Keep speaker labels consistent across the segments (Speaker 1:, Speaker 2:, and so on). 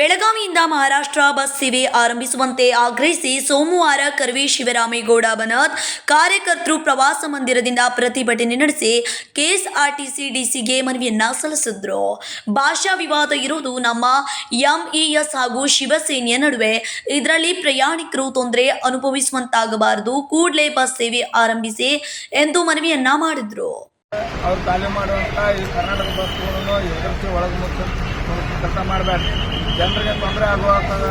Speaker 1: Maharashtra bus ಸೇವೆ ಆರಂಭಿಸುವಂತೆ ಆಗ್ರಹಿಸಿ ಸೋಮವಾರ ಕರ್ವಿ ಶಿವರಾಮೇಗೌಡ ಬನತ್, ಕಾರ್ಯಕರ್ತರು ಪ್ರವಾಸ ಮಂದಿರದಿಂದ ಪ್ರತಿಭಟನೆ ನಡೆಸಿ ಕೆಎಸ್ಆರ್ಟಿಸಿ ಡಿಸಿಗೆ ಮನವಿಯನ್ನ ಸಲ್ಲಿಸಿದ್ರು. ಭಾಷಾ ವಿವಾದ ಇರುವುದು ನಮ್ಮ ಎಂಇಎಸ್ ಹಾಗೂ ಶಿವಸೇನೆಯ ನಡುವೆ. ಇದರಲ್ಲಿ ಪ್ರಯಾಣಿಕರು ತೊಂದರೆ ಅನುಭವಿಸುವಂತಾಗಬಾರದು. ಕೂಡಲೇ ಬಸ್ ಸೇವೆ ಆರಂಭಿಸಿ ಎಂದು ಮನವಿಯನ್ನ ಮಾಡಿದ್ರು.
Speaker 2: ಕೆಲಸ ಮಾಡಬೇಡ್ರಿ. ಜನರಿಗೆ ತೊಂದರೆ ಆಗುವಂಥದ್ದು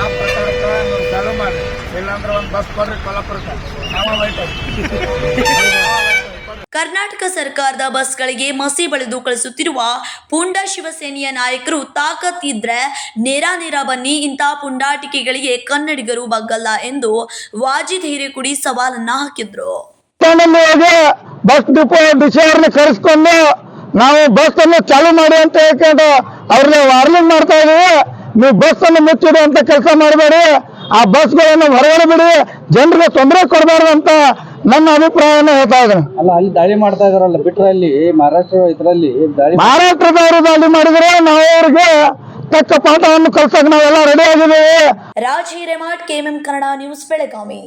Speaker 2: ಆ ಪ್ರಕಾರಕ್ಕೆ ನೀವು ಚಾಲು ಮಾಡಿ ಇಲ್ಲಾಂದ್ರೆ ಒಂದು ಬಸ್ ಕೊಡ್ರಿ ಕೊಲ್ಲಾಪುರಕ್ಕೆ. ನಾವು
Speaker 1: ಕರ್ನಾಟಕ ಸರ್ಕಾರದ ಬಸ್ಗಳಿಗೆ ಮಸಿ ಬಳಿದು ಕಳಿಸುತ್ತಿರುವ ಪುಂಡ ಶಿವಸೇನೆಯ ನಾಯಕರು ತಾಕತ್ ಇದ್ರೆ ನೇರ ನೇರ ಬನ್ನಿ ಇಂಥ ಪುಂಡಾಟಿಕೆಗಳಿಗೆ ಕನ್ನಡಿಗರು ಬಗ್ಗಲ್ಲ ಎಂದು ವಾಜಿದ್ ಹಿರೇಕುಡಿ ಸವಾಲನ್ನ ಹಾಕಿದ್ರು.
Speaker 3: ಬಸ್ ಡಿಪೋ ಕರೆಸ್ಕೊಂಡು ನಾವು ಬಸ್ ಅನ್ನು ಚಾಲು ಮಾಡಿ ಅಂತ ಹೇಳ್ಕೊಂಡು ಅವ್ರನ್ನ ವಾರ್ನಿಂಗ್ ಮಾಡ್ತಾ ಇದೀವಿ ನೀವು ಬಸ್ ಅನ್ನು ಮುಚ್ಚಿಡಿ ಅಂತ ಕೆಲಸ ಮಾಡಬೇಡಿ. ಆ ಬಸ್ಗಳನ್ನು ಹೊರಗಡೆ ಬಿಡಿ. ಜನರಿಗೆ ತೊಂದರೆ ಕೊಡಬಾರ್ದು ಅಂತ ನನ್ನ ಅಭಿಪ್ರಾಯನ ಹೇಳ್ತಾ ಇದ್ದೀನಿ.
Speaker 4: ಅಲ್ಲ ಅಲ್ಲಿ ದಾಳಿ ಮಾಡ್ತಾ ಇದಾರಲ್ಲ ಬಿಟ್ರೆ ಅಲ್ಲಿ ಮಹಾರಾಷ್ಟ್ರ ಇದರಲ್ಲಿ ದಾಳಿ
Speaker 3: ಮಹಾರಾಷ್ಟ್ರದವರು ದಾಳಿ ಮಾಡಿದ್ರೆ ನಾವು ಅವ್ರಿಗೆ ತಕ್ಕ ಪಾಠವನ್ನು ಕಲ್ಸಕ್ ನಾವೆಲ್ಲ ರೆಡಿ ಆಗಿದ್ದೀವಿ.
Speaker 1: Raj Hiremath K M M Kannada news Belagavi.